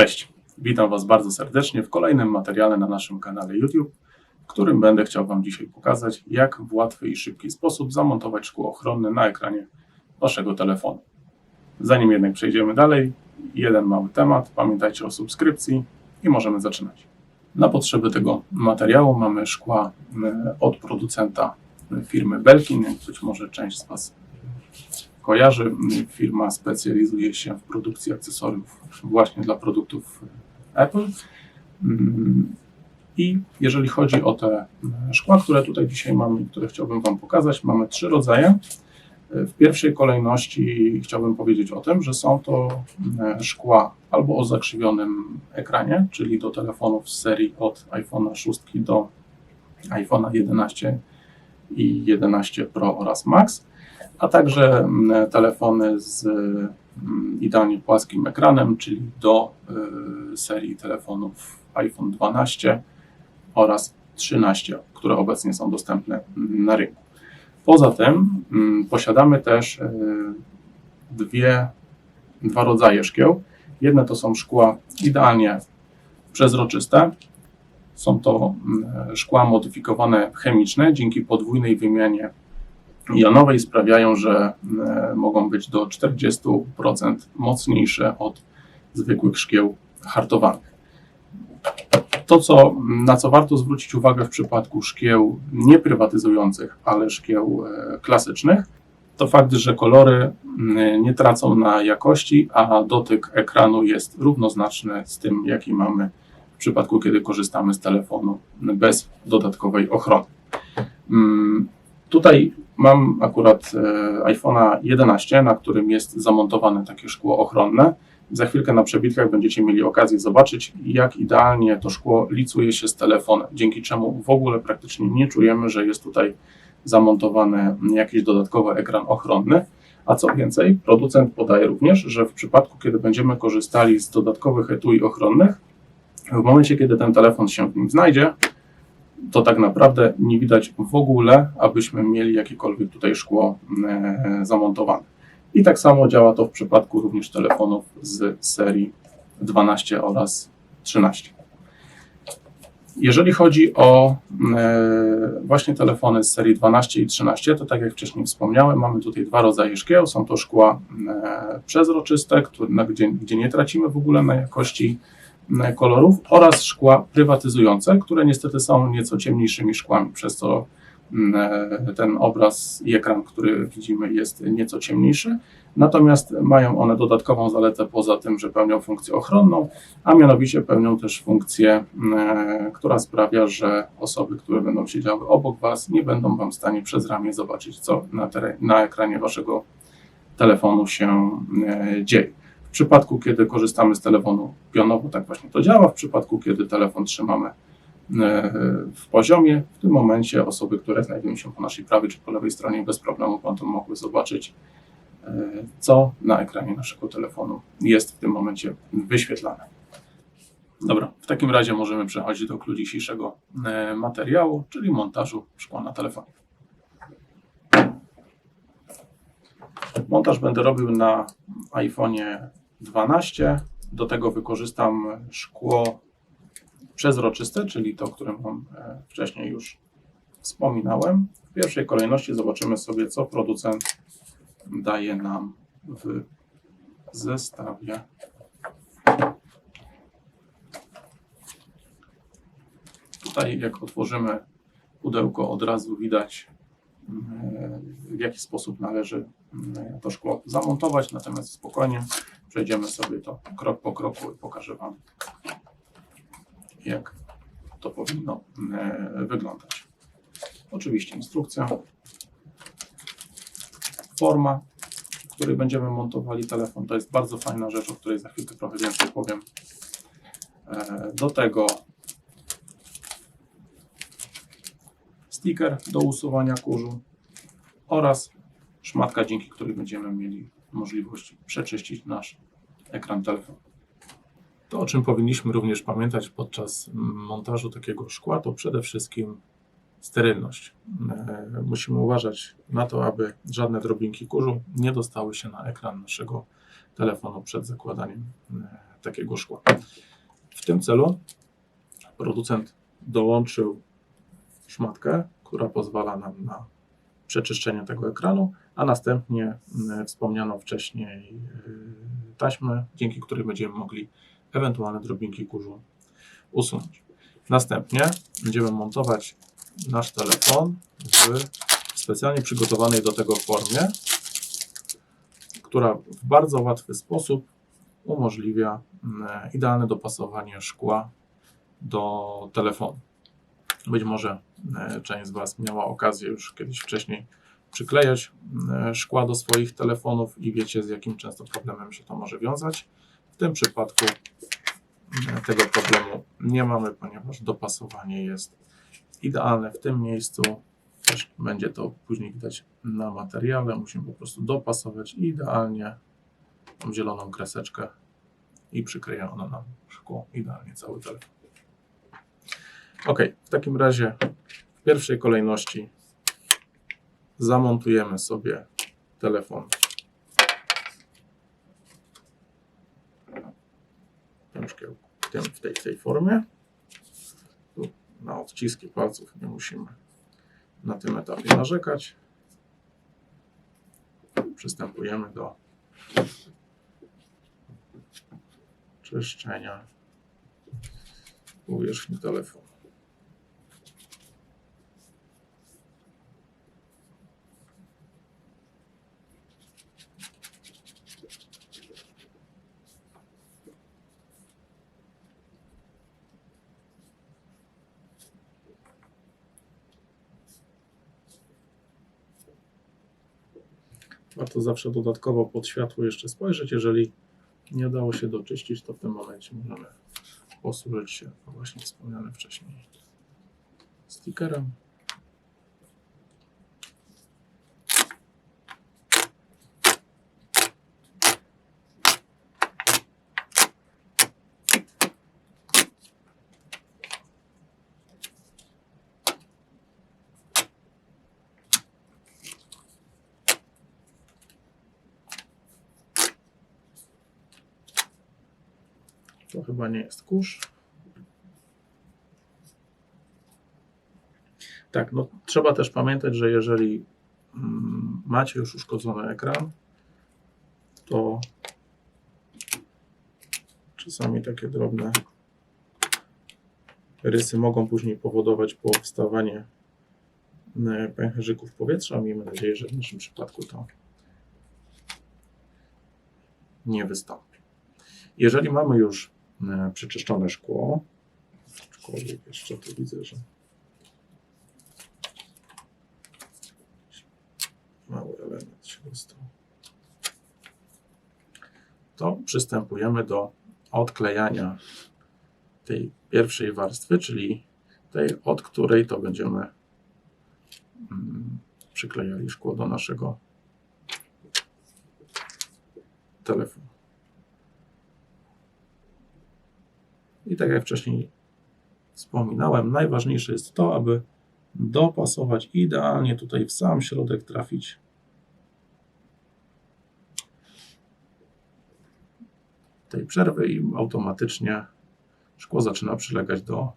Cześć, witam Was bardzo serdecznie w kolejnym materiale na naszym kanale YouTube, w którym będę chciał Wam dzisiaj pokazać, jak w łatwy i szybki sposób zamontować szkło ochronne na ekranie Waszego telefonu. Zanim jednak przejdziemy dalej, jeden mały temat, pamiętajcie o subskrypcji i możemy zaczynać. Na potrzeby tego materiału mamy szkła e, od producenta firmy Belkin, jak być może część z Was kojarzy. Firma specjalizuje się w produkcji akcesoriów właśnie dla produktów Apple. Mm, I jeżeli chodzi o te szkła, które tutaj dzisiaj mamy, które chciałbym Wam pokazać, mamy trzy rodzaje. W pierwszej kolejności chciałbym powiedzieć o tym, że są to e, szkła albo o zakrzywionym ekranie, czyli do telefonów z serii od iPhone'a 6 do iPhone'a 11 i 11 Pro oraz Max, a także mm, telefony z mm, idealnie płaskim ekranem, czyli do y, serii telefonów iPhone 12 oraz 13, które obecnie są dostępne na rynku. Poza tym mm, posiadamy też y, dwie, dwa rodzaje szkieł. Jedne to są szkła idealnie przezroczyste. Są to szkła modyfikowane chemiczne dzięki podwójnej wymianie jonowej sprawiają, że e, mogą być do 40% mocniejsze od zwykłych szkieł hartowanych. To, co, na co warto zwrócić uwagę w przypadku szkieł nie prywatyzujących, ale szkieł e, klasycznych, to fakt, że kolory nie tracą na jakości, a dotyk ekranu jest równoznaczny z tym, jaki mamy w przypadku, kiedy korzystamy z telefonu bez dodatkowej ochrony. Mm, Tutaj mam akurat e, iPhone'a 11, na którym jest zamontowane takie szkło ochronne. Za chwilkę na przebitkach będziecie mieli okazję zobaczyć, jak idealnie to szkło licuje się z telefonem, dzięki czemu w ogóle praktycznie nie czujemy, że jest tutaj zamontowany jakiś dodatkowy ekran ochronny. A co więcej, producent podaje również, że w przypadku, kiedy będziemy korzystali z dodatkowych etui ochronnych, w momencie, kiedy ten telefon się w nim znajdzie, to tak naprawdę nie widać w ogóle, abyśmy mieli jakiekolwiek tutaj szkło e, zamontowane. I tak samo działa to w przypadku również telefonów z serii 12 oraz 13. Jeżeli chodzi o e, właśnie telefony z serii 12 i 13, to tak jak wcześniej wspomniałem, mamy tutaj dwa rodzaje szkieł. Są to szkła e, przezroczyste, które, gdzie, gdzie nie tracimy w ogóle na jakości kolorów oraz szkła prywatyzujące, które niestety są nieco ciemniejszymi szkłami, przez co ten obraz i ekran, który widzimy, jest nieco ciemniejszy. Natomiast mają one dodatkową zaletę poza tym, że pełnią funkcję ochronną, a mianowicie pełnią też funkcję, która sprawia, że osoby, które będą siedziały obok Was, nie będą Wam w stanie przez ramię zobaczyć, co na, na ekranie Waszego telefonu się dzieje. W przypadku, kiedy korzystamy z telefonu pionowo, tak właśnie to działa. W przypadku, kiedy telefon trzymamy e, w poziomie, w tym momencie osoby, które znajdują się po naszej prawej czy po lewej stronie, bez problemu będą mogły zobaczyć, e, co na ekranie naszego telefonu jest w tym momencie wyświetlane. Dobra, w takim razie możemy przechodzić do klucz dzisiejszego e, materiału, czyli montażu szkła na telefonie. Montaż będę robił na iPhone'ie 12. Do tego wykorzystam szkło przezroczyste, czyli to, o którym Wam e, wcześniej już wspominałem. W pierwszej kolejności zobaczymy sobie, co producent daje nam w zestawie. Tutaj, jak otworzymy pudełko, od razu widać, mm, w jaki sposób należy mm, to szkło zamontować, natomiast spokojnie Przejdziemy sobie to krok po kroku i pokażę Wam, jak to powinno e, wyglądać. Oczywiście instrukcja, forma, w której będziemy montowali telefon. To jest bardzo fajna rzecz, o której za chwilkę trochę więcej powiem. E, do tego sticker do usuwania kurzu oraz szmatka, dzięki której będziemy mieli możliwość przeczyścić nasz ekran telefonu. To, o czym powinniśmy również pamiętać podczas montażu takiego szkła, to przede wszystkim sterylność. E, musimy uważać na to, aby żadne drobinki kurzu nie dostały się na ekran naszego telefonu przed zakładaniem e, takiego szkła. W tym celu producent dołączył szmatkę, która pozwala nam na przeczyszczenie tego ekranu, a następnie mm, wspomnianą wcześniej yy, taśmę, dzięki której będziemy mogli ewentualne drobinki kurzu usunąć. Następnie będziemy montować nasz telefon w specjalnie przygotowanej do tego formie, która w bardzo łatwy sposób umożliwia mm, idealne dopasowanie szkła do telefonu. Być może e, część z Was miała okazję już kiedyś wcześniej przyklejać e, szkła do swoich telefonów i wiecie, z jakim często problemem się to może wiązać. W tym przypadku e, tego problemu nie mamy, ponieważ dopasowanie jest idealne w tym miejscu. Też będzie to później widać na materiale. Musimy po prostu dopasować idealnie tą zieloną kreseczkę i przykryje ona nam szkło idealnie cały telefon. Ok, w takim razie w pierwszej kolejności zamontujemy sobie telefon w w, tej, tej formie. Tu na odciski palców nie musimy na tym etapie narzekać. Przystępujemy do czyszczenia powierzchni telefonu. Warto zawsze dodatkowo pod światło jeszcze spojrzeć. Jeżeli nie udało się doczyścić, to w tym momencie możemy posłużyć się właśnie wspomnianym wcześniej stickerem. To chyba nie jest kurz. Tak, no trzeba też pamiętać, że jeżeli mm, macie już uszkodzony ekran, to czasami takie drobne rysy mogą później powodować powstawanie e, pęcherzyków powietrza. Miejmy nadzieję, że w naszym przypadku to nie wystąpi. Jeżeli mamy już przeczyszczone szkło, aczkolwiek jeszcze tu widzę, że mały element się dostał, to przystępujemy do odklejania tej pierwszej warstwy, czyli tej, od której to będziemy mm, przyklejali szkło do naszego telefonu. I tak jak wcześniej wspominałem, najważniejsze jest to, aby dopasować idealnie tutaj w sam środek trafić tej przerwy i automatycznie szkło zaczyna przylegać do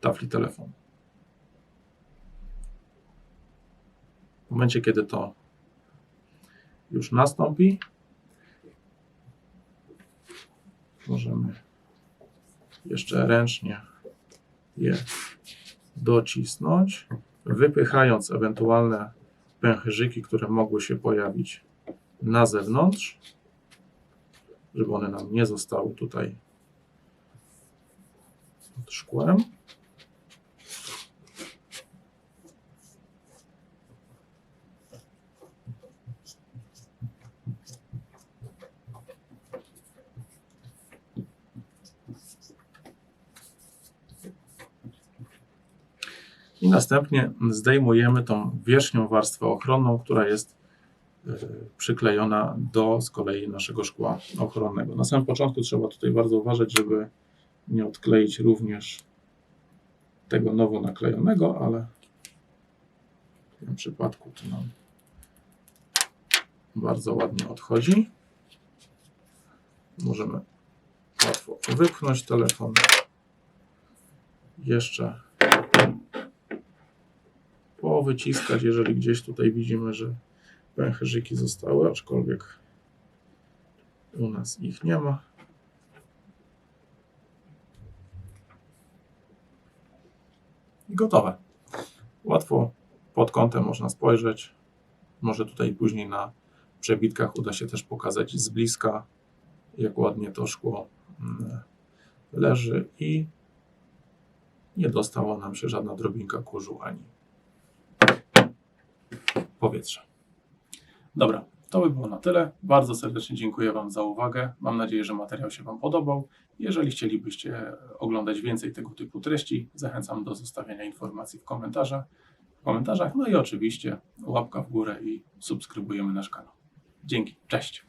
tafli telefonu. W momencie, kiedy to już nastąpi, możemy jeszcze ręcznie je docisnąć, wypychając ewentualne pęcherzyki, które mogły się pojawić na zewnątrz, żeby one nam nie zostały tutaj pod szkłem. I następnie zdejmujemy tą wierzchnią warstwę ochronną, która jest y, przyklejona do z kolei naszego szkła ochronnego. Na samym początku trzeba tutaj bardzo uważać, żeby nie odkleić również tego nowo naklejonego, ale w tym przypadku to nam bardzo ładnie odchodzi. Możemy łatwo wypchnąć telefon. Jeszcze powyciskać, jeżeli gdzieś tutaj widzimy, że pęcherzyki zostały, aczkolwiek u nas ich nie ma. I gotowe. Łatwo pod kątem można spojrzeć. Może tutaj później na przebitkach uda się też pokazać z bliska, jak ładnie to szkło mm, leży i nie dostała nam się żadna drobinka kurzu ani powietrza. Dobra, to by było na tyle. Bardzo serdecznie dziękuję Wam za uwagę. Mam nadzieję, że materiał się Wam podobał. Jeżeli chcielibyście oglądać więcej tego typu treści, zachęcam do zostawiania informacji w komentarzach. W komentarzach. No i oczywiście łapka w górę i subskrybujemy nasz kanał. Dzięki, cześć.